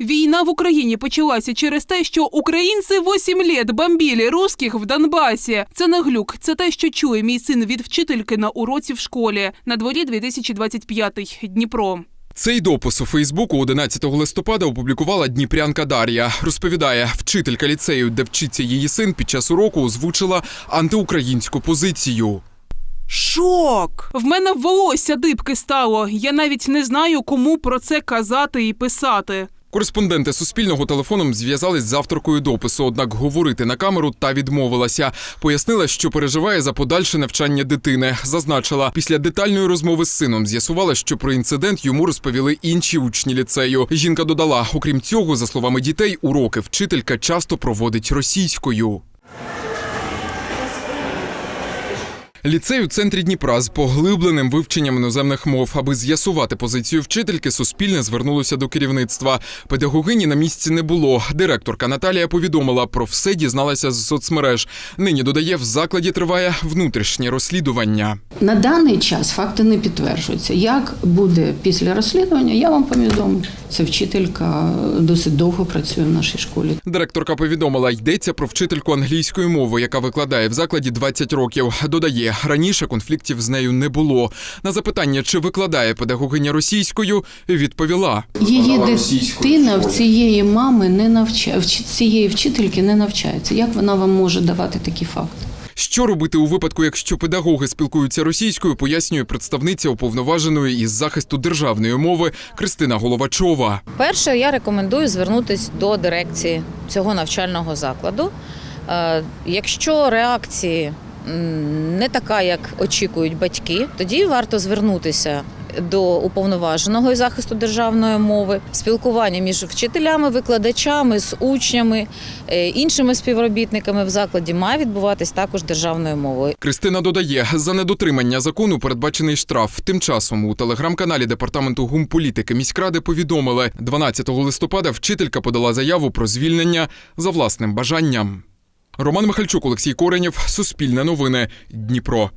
Війна в Україні почалася через те, що українці 8 літ бомбили русських в Донбасі. Це не глюк, це те, що чує мій син від вчительки на уроці в школі. На дворі 2025 Дніпро. Цей допис у Фейсбуку 11 листопада опублікувала дніпрянка Дар'я. Розповідає, вчителька ліцею, де вчиться її син, під час уроку озвучила антиукраїнську позицію. Шок! В мене волосся дибки стало. Я навіть не знаю, кому про це казати і писати. Кореспонденти Суспільного телефоном зв'язались з авторкою допису, однак говорити на камеру та відмовилася. Пояснила, що переживає за подальше навчання дитини. Зазначила, після детальної розмови з сином з'ясувала, що про інцидент йому розповіли інші учні ліцею. Жінка додала, окрім цього, за словами дітей, уроки вчителька часто проводить російською. Ліцей у центрі Дніпра з поглибленим вивченням іноземних мов, аби з'ясувати позицію вчительки, суспільне звернулося до керівництва. Педагогині на місці не було. Директорка Наталія повідомила про все, дізналася з соцмереж. Нині додає, в закладі триває внутрішнє розслідування. На даний час факти не підтверджуються. Як буде після розслідування, я вам повідомлю. Це вчителька досить довго працює в нашій школі. Директорка повідомила, йдеться про вчительку англійської мови, яка викладає в закладі 20 років. Додає, раніше конфліктів з нею не було. На запитання, чи викладає педагогиня російською, відповіла. Її дитина в цієї мами не навчає, цієї вчительки не навчається. Як вона вам може давати такі факти? Що робити у випадку, якщо педагоги спілкуються російською, пояснює представниця уповноваженої із захисту державної мови Кристина Головачова. Перше, я рекомендую звернутися до дирекції цього навчального закладу. Е, Якщо реакції не така, як очікують батьки, тоді варто звернутися до уповноваженого захисту державної мови, спілкування між вчителями, викладачами, з учнями, е, іншими співробітниками в закладі має відбуватись також державною мовою. Кристина додає, за недотримання закону передбачений штраф. Тим часом у телеграм-каналі департаменту гумполітики міськради повідомили, 12 листопада вчителька подала заяву про звільнення за власним бажанням. Роман Михальчук, Олексій Коренєв, Суспільне новини, Дніпро.